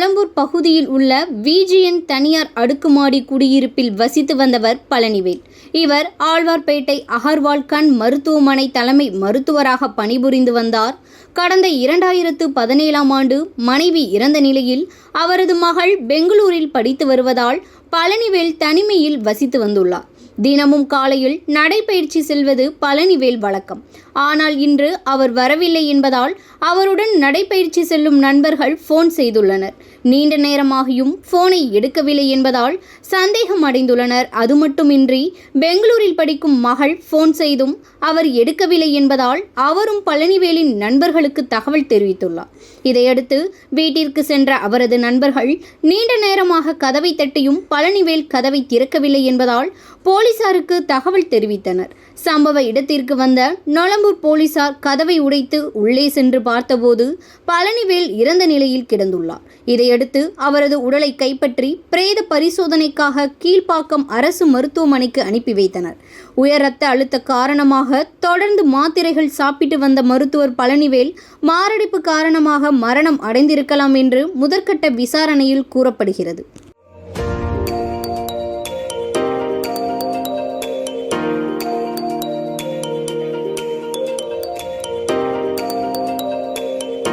கொளம்பூர் பகுதியில் உள்ள விஜிஎன் தனியார் அடுக்குமாடி குடியிருப்பில் வசித்து வந்தவர் பழனிவேல். இவர் ஆழ்வார்பேட்டை அகர்வால் கண் மருத்துவமனை தலைமை மருத்துவராக பணிபுரிந்து வந்தார். கடந்த இரண்டாயிரத்து பதினேழாம் ஆண்டு மனைவி இறந்த நிலையில் அவரது மகள் பெங்களூரில் படித்து வருவதால் பழனிவேல் தனிமையில் வசித்து வந்துள்ளார். தினமும் காலையில் நடைபயிற்சி செல்வது பழனிவேல் வழக்கம். ஆனால் இன்று அவர் வரவில்லை என்பதால் அவருடன் நடைபயிற்சி செல்லும் நண்பர்கள் ஃபோன் செய்துள்ளனர். நீண்ட நேரமாகியும் ஃபோனை எடுக்கவில்லை என்பதால் சந்தேகம் அடைந்துள்ளனர். அது மட்டுமின்றி பெங்களூரில் படிக்கும் மகள் ஃபோன் செய்தும் அவர் எடுக்கவில்லை என்பதால் அவரும் பழனிவேலின் நண்பர்களுக்கு தகவல் தெரிவித்துள்ளார். இதையடுத்து வீட்டிற்கு சென்ற அவரது நண்பர்கள் நீண்ட நேரமாக கதவை தட்டியும் பழனிவேல் கதவை திறக்கவில்லை என்பதால் போலீசாருக்கு தகவல் தெரிவித்தனர். சம்பவ இடத்திற்கு வந்த நொளம்பூர் போலீசார் கதவை உடைத்து உள்ளே சென்று பார்த்தபோது பழனிவேல் இறந்த நிலையில் கிடந்துள்ளார். இதையடுத்து அவரது உடலை கைப்பற்றி பிரேத பரிசோதனைக்காக கீழ்ப்பாக்கம் அரசு மருத்துவமனைக்கு அனுப்பி வைத்தனர். உயர் ரத்த அழுத்த காரணமாக தொடர்ந்து மாத்திரைகள் சாப்பிட்டு வந்த மருத்துவர் பழனிவேல் மாரடைப்பு காரணமாக மரணம் அடைந்திருக்கலாம் என்று முதற்கட்ட விசாரணையில் கூறப்படுகிறது.